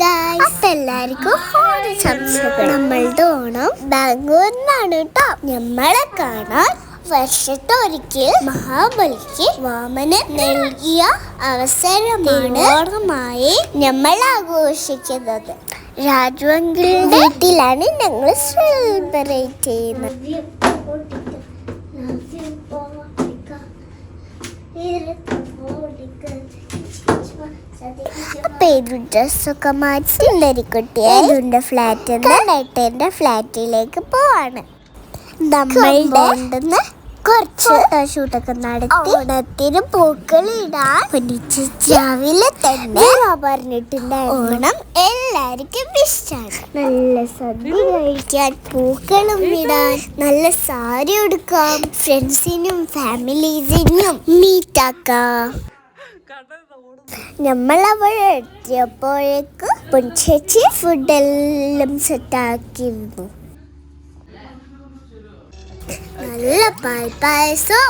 Guys അപ്പൊ എല്ലാവർക്കും ഓണം നമ്മളുടെ ഓണം ബാംഗ്ലൂരിനാണ് കേട്ടോ നമ്മളെ കാണാൻ വർഷത്തൊരിക്കൽ മഹാബലിക്ക് വാമനൻ നൽകിയ അവസരമാണ് ഓണമായി നമ്മൾ ആഘോഷിക്കുന്നത്. രാജുവങ്കിളുടെ വീട്ടിലാണ് ഞങ്ങൾ സെലിബ്രേറ്റ് ചെയ്യുന്നത്. അപ്പൊ ഇത് ഡ്രസ്സൊക്കെ മാറ്റി ഉണ്ടരിക്കുട്ടി ഫ്ലാറ്റിൽ നിന്ന് എന്റെ ഫ്ലാറ്റിലേക്ക് പോവാണ്. നമ്മളുടെ കുറച്ച് ഫോട്ടോഷൂട്ടൊക്കെ നടത്തി ഓണത്തിന് പൂക്കളിടാൻ പിടിച്ച് രാവിലെ തന്നെ പറഞ്ഞിട്ടുണ്ടായിരുന്നു. ഓണം എല്ലാവർക്കും ഇഷ്ടമാണ് നല്ല സദ്യ കഴിക്കാൻ പൂക്കളും ഇടാൻ നല്ല സാരി ഉടുക്കാം. ഫ്രണ്ട്സിനും ഫാമിലീസിനും മീറ്റാക്കാം നമ്മൾ അവിടെ എത്തിയപ്പോഴേക്ക് പൊൻചേച്ചി ഫുഡെല്ലാം സെറ്റാക്കിയിരുന്നു. നല്ല പാൽപ്പായസം.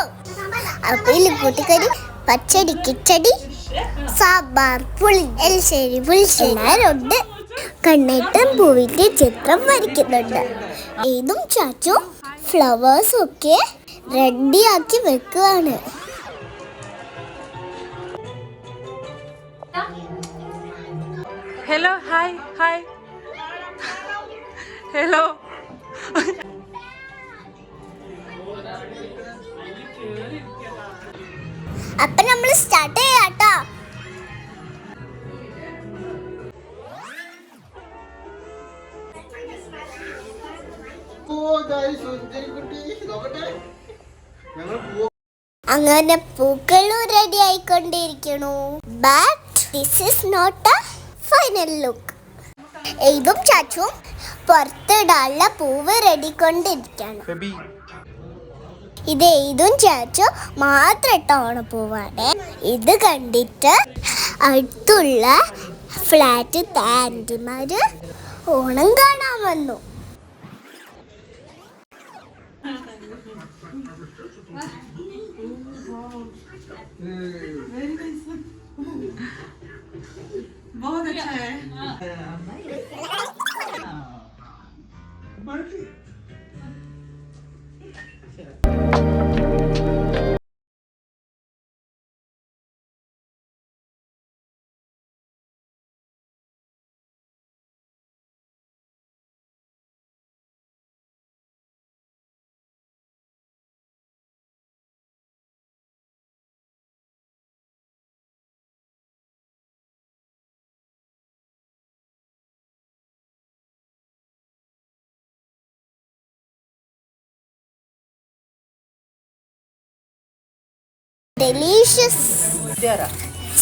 അപ്പിൽ കൂട്ടിക്കറി പച്ചടി കിച്ചടി സാമ്പാർ പുളി എൽശ്ശേരി പുളിശ്ശേരി കണ്ണേറ്റം പൂവിന്റെ ചിത്രം വരയ്ക്കുന്നുണ്ട്. ഏതും ചാച്ചു ഫ്ലവേഴ്സൊക്കെ റെഡിയാക്കി വെക്കുകയാണ് ഹലോ ഹായ് ഹായ് ഹലോ അപ്പൊ നമ്മൾ സ്റ്റാർട്ട് ചെയ്യാട്ടോ. അങ്ങനെ പൂക്കളും ready ആയിക്കൊണ്ടിരിക്കണു. But this is not a final look ഇതും ചാച്ചും പുറത്തിടാനുള്ള പൂവ് റെഡി കൊണ്ടിരിക്കണം ഇത് ഇതും ചേച്ചു മാത്രം ഇട്ട ഓണപ്പൂവാണ് ഇത് കണ്ടിട്ട് അടുത്തുള്ള ഫ്ലാറ്റ് ആന്റിമാര് ഓണം കാണാൻ വന്നു. Very monitor.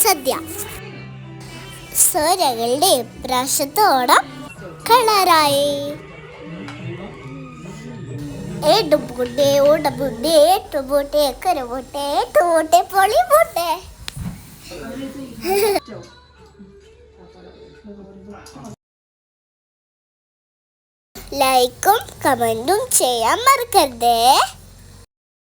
സദ്യ. സ്വരകളുടെ പ്രാശത്തോടം കളറായി. ഏട്ടുപൂട്ടെ കരപൂട്ടെ ഏട്ടുപൂട്ടെ പൊളിപൂട്ടെ ലൈക്കും കമന്റും ചെയ്യാൻ മറക്കരുതേ.